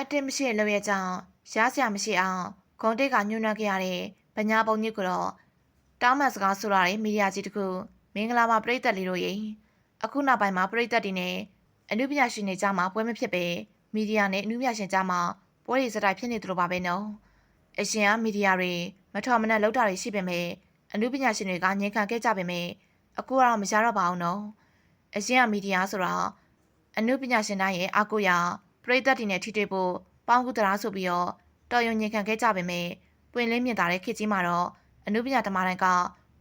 အတင်းမရှိတဲ့လုပ်ရကြောင်းရှားစရာမရှိအောင်ဂုံတိတ်ကညှို့နှံခဲ့ရတဲ့ဗညာပုံကြီးကတော့တောင်းမှန်စကားဆိုရတဲ့မီဒီယာကြီးတစ်ခုမင်္ဂလာပါပရိသတ်လေးတို့ရေအခုနောက်ပိုင်းမှာပရိသတ်တွေနဲ့အနုပညာရှင်တွေကြားမှာပွဲမဖြစ်ပဲမီဒီယာနဲ့အနုပညာရှင်ကြားမှာပွဲတွေစတိုက်ဖြစ်နေသလိုပါပဲနော်အရှင်ကမီဒီယာတွေမထော်မနက်လောက်တာတွေရှိပေမဲ့အနုပညာရှင်တွေကငြင်းခံခဲ့ကြပေမဲ့အခုကတော့မရတော့ပါဘူးနော်အရှင်ကမီဒီယာဆိုတာအနုပညာရှင်တိုင်းရဲ့အကူရာ ပရိသတ်တွေနဲ့ထိတွေ့ဖို့ပေါင်းကူတရာဆိုပြီးတော့တော်ရုံညင်ခံခဲ့ကြပေမဲ့ပွင့်လင်းမြင်သာတဲ့ခေတ်ကြီးမှာတော့အနုပညာသမားတိုင်းက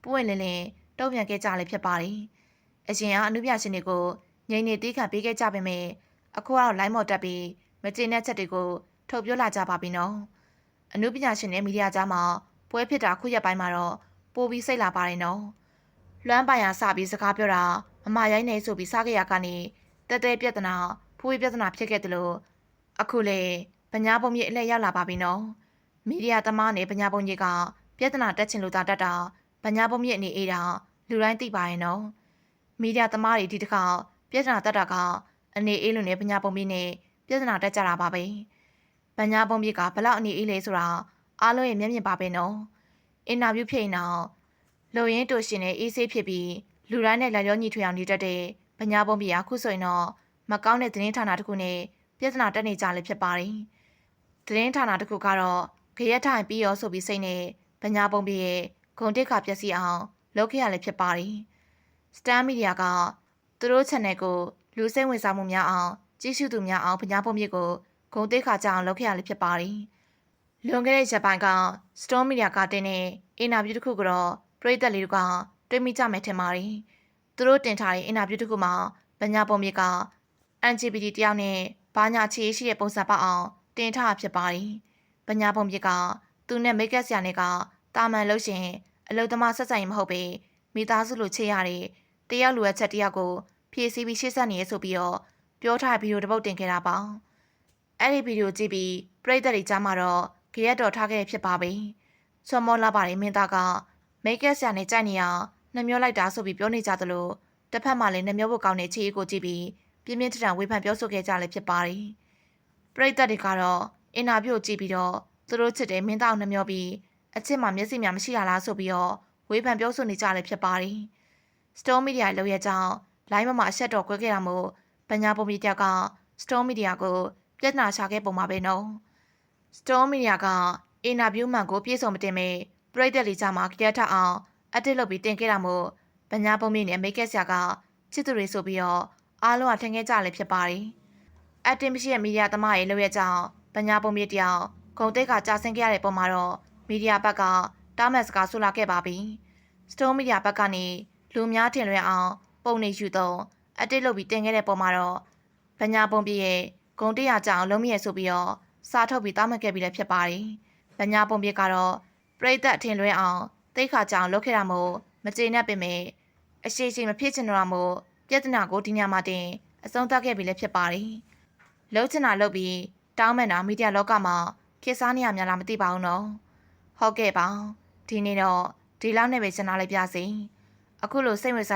ပွင့်လင်းလင်းတုံ့ပြန်ခဲ့ကြလေဖြစ်ပါတယ်။အရင်ကအနုပညာရှင်တွေကိုငြိမ်နေတီးခံပေးခဲ့ကြပေမဲ့အခုကတော့ line မော်တက်ပြီးမကျေနပ်ချက်တွေကိုထုတ်ပြောလာကြပါပြီနော်။အနုပညာရှင်နဲ့မီဒီယာကြားမှာပွဲဖြစ်တာခုရက်ပိုင်းမှာတော့ပိုပြီးစိတ်လာပါတယ်နော်။လွမ်းပိုင်ရစပြီးစကားပြောတာမမရိုင်းနေဆိုပြီးစားကြရကနေတဲတဲပြဿနာ ဖွေးပြဿနာဖြစ်ခဲ့တယ်လို့အခုလေပညာပုံကြီးအလှည့်ရောက်လာပါပြီနော်မီဒီယာသမားနဲ့ပညာပုံကြီးကပြဿနာတက်ချင်လို့သာတက်တာပညာပုံကြီးအနေအေးတာလူတိုင်းသိပါရဲ့နော်မီဒီယာသမားတွေဒီတစ်ခါပြဿနာတက်တာကအနေအေးလို့နဲ့ပညာပုံကြီးနဲ့ပြဿနာတက်ကြတာပါပဲပညာပုံကြီးကဘလောက်အနေအေးလဲဆိုတာအားလုံးရဲ့မျက်မြင်ပါပဲနော်အင်တာဗျူးဖြစ်ရင်တော့လူရင်းတူရှင်နဲ့အေးဆေးဖြစ်ပြီးလူတိုင်းနဲ့လက်ရောညီထွေအောင်နေတတ်တဲ့ပညာပုံကြီးကခုဆိုရင်တော့ မကောင်းတဲ့သတင်းဌာနတစ်ခုနဲ့ပြဿနာတက်နေကြလည်းဖြစ်ပါတယ်။သတင်းဌာနတစ်ခုကတော့ခရက်ထိုင်ပြီးရောဆိုပြီးစိတ်နဲ့ပညာပုံပြရဲ့ဂုံတက်ခါပျက်စီးအောင်လုပ်ခဲ့ရလည်းဖြစ်ပါတယ်။ Star Media ကသူတို့ channel ကိုလူစိတ်ဝင်စားမှုများအောင်ကြည့်ရှုသူများအောင်ပညာပုံပြကိုဂုံတက်ခါကြအောင်လုပ်ခဲ့ရလည်းဖြစ်ပါတယ်။လွန်ခဲ့တဲ့ရက်ပိုင်းက Storm Media ကတင်တဲ့အင်တာဗျူးတစ်ခုကတော့ပရိသတ်လေးတွေကတွေ့မိကြမယ်ထင်ပါတယ်။သူတို့တင်ထားတဲ့အင်တာဗျူးတစ်ခုမှာပညာပုံပြက LGBT တယောက်နဲ့ဘာညာချေရှိတဲ့ပုံစံပေါက်အောင်တင်ထားဖြစ်ပါတယ်။ပညာပုံပြကသူနဲ့မိတ်ကပ်ဆရာနဲ့ကတာမန်လို့ရှင်အလုသမားဆက်ဆံရင်မဟုတ်ပေမိသားစုလိုချေရတဲ့တယောက်လူရဲ့ချက်တယောက်ကိုဖြည့်ဆည်းပြီးရှေ့ဆက်နေရဆိုပြီးတော့ပြောထားတဲ့ဗီဒီယိုတစ်ပုဒ်တင်ခဲ့တာပါ။အဲ့ဒီဗီဒီယိုကြည့်ပြီးပရိသတ်တွေကြားမှာတော့ကြရက်တော်ထားခဲ့ဖြစ်ပါပြီ။ဆွန်မောလာပါတယ်မင်းသားကမိတ်ကပ်ဆရာနဲ့ကြိုက်နေအောင်နှမျောလိုက်တာဆိုပြီးပြောနေကြသလိုတစ်ဖက်မှာလည်းနှမျောဖို့ကောင်းတဲ့ခြေကိုကြည့်ပြီး ပြင်းပြင်းထန်ထန်ဝေဖန်ပြောဆိုခဲ့ကြလည်းဖြစ်ပါတယ်။ပရိသတ်တွေကတော့အင်တာဗျူးကိုကြည့်ပြီးတော့သူတို့ချစ်တဲ့မင်းသားနှမျောပြီးအချစ်မှမျက်စိများမရှိရလားဆိုပြီးတော့ဝေဖန်ပြောဆိုနေကြလည်းဖြစ်ပါတယ်။ Stone Media လောက်ရဲ့ကြောင့် line မှာအဆက်တော်ကွဲခဲ့တာမို့ပညာပုံမီတယောက်က Stone Media ကိုပြဿနာရှာခဲ့ပုံပါပဲနော်။ Stone Media ကအင်တာဗျူးမှန်ကိုပြေဆုံးမတင်မေပရိသတ်လေးကြားမှာကြက်ထအောင်အတစ်လုပ်ပြီးတင်ခဲ့တာမို့ပညာပုံမီနဲ့မိတ်ကက်ဆရာကချစ်သူတွေဆိုပြီးတော့ အားလုံးကထင်ခဲ့ကြလည်းဖြစ်ပါတယ်။အတင်မရှိတဲ့မီဒီယာသမားရဲ့လုပ်ရကြောင်းပညာပုံမြင့်တယောက်ဂုံတိတ်ကကြာဆင်းခဲ့ရတဲ့ပုံမှာတော့မီဒီယာဘက်ကတားမတ်စကားဆူလာခဲ့ပါပြီ။ Stone Media ဘက်ကနေလူများထင်လွဲအောင် ပုံနေယူတော့အတစ်လုပ်ပြီးတင်ခဲ့တဲ့ပုံမှာတော့ပညာပုံပြည့်ရဲ့ဂုံတရားကြောင်လုံးမြရဲ့ဆိုပြီးတော့စာထုတ်ပြီးတားမှတ်ခဲ့ပြီးလည်းဖြစ်ပါတယ်။ပညာပုံပြည့်ကတော့ပြိသက်ထင်လွဲအောင်တိတ်ခါကြောင်လုပ်ခဲ့တာမို့မကျေနပ်ပေမဲ့အရှိရှိမဖြစ်ချင်တော့မို့ ပြဿနာကိုဒီညမှာတင်အဆုံးသတ်ခဲ့ပြီလည်းဖြစ်ပါတယ်။လှုပ်ချင်တာလှုပ်ပြီးတောင်းမှန်တာမီဒီယာလောကမှာခေတ်စားနေရများလားမသိပါဘူးနော်။ဟုတ်ကဲ့ပါ။ဒီနေ့တော့ဒီလောက်နဲ့ပဲရှင်းလာလိုက်ပြစီ။အခုလိုစိတ်ဝင်စား